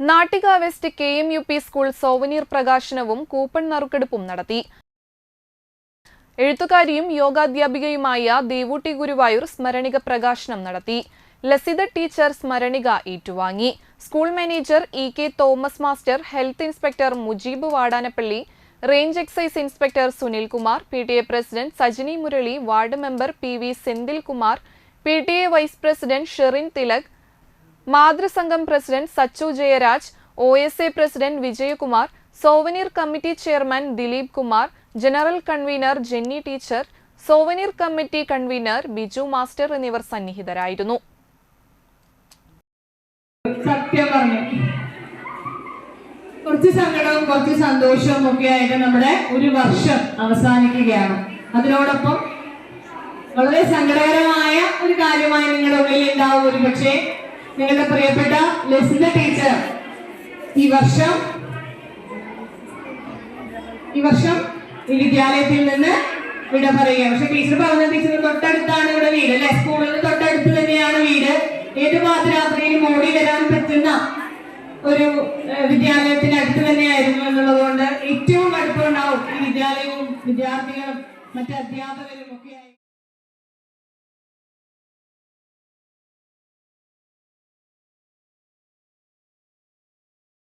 Nattika west K M U P school souvenir പ്രകാശനവും coupon നറുക്കെടുപ്പും നടത്തി. എഴുത്തുകാരിയും യോഗാധ്യാപികയുമായ ദേവൂട്ടി ഗുരുവായൂർ സ്മരണിക പ്രകാശനം നടത്തി. ലസിത ടീച്ചർ സ്മരണിക ഏറ്റുവാങ്ങി. School manager E K Thomas master health inspector Mujeeb Vadanappally range excise inspector Sunilkumar P T A president Sajini Murali ward member P V Senthilkumar P T A vice president Sherin Thilak മാതൃസംഘം president Sachu Jayaraj O S A president Vijayakumar souvenir committee chairman Dileep Kumar general convener Jenny teacher souvenir committee convener Biju master എന്നിവർ സന്നിഹിതരായിരുന്നു. സത്യം പറഞ്ഞു. കുറച്ച് സങ്കടവും കുറച്ച് സന്തോഷവും ഒക്കെ ആയിട്ട് നമ്മുടെ ഒരു വർഷം അവസാനിക്കുകയാണ്. അതിനോടൊപ്പം വളരെ സങ്കടകരമായ ഒരു കാര്യമായി നിങ്ങളുടെ ഉള്ളിൽ ഉണ്ടാവും ഒരു പക്ഷേ നിങ്ങളുടെ പ്രിയപ്പെട്ട ലസിത ടീച്ചർ ഈ വർഷം ഈ വർഷം ഈ വിദ്യാലയത്തിൽ നിന്ന് വിട പറയുക പക്ഷെ ടീച്ചർ പറഞ്ഞ ടീച്ചർ തൊട്ടടുത്താണ് ഇവിടെ വീട് അല്ലെ? സ്കൂളിന് തൊട്ടടുത്ത് തന്നെയാണ് വീട്. ഏത് പാതിരാത്രിയിലും ഓടി വരാൻ പറ്റുന്ന ഒരു വിദ്യാലയത്തിന് അടുത്ത് തന്നെയായിരുന്നു എന്നുള്ളത് കൊണ്ട് ഏറ്റവും അടുപ്പമുണ്ടാവും ഈ വിദ്യാലയവും വിദ്യാർത്ഥികളും മറ്റു അധ്യാപകരും ഒക്കെ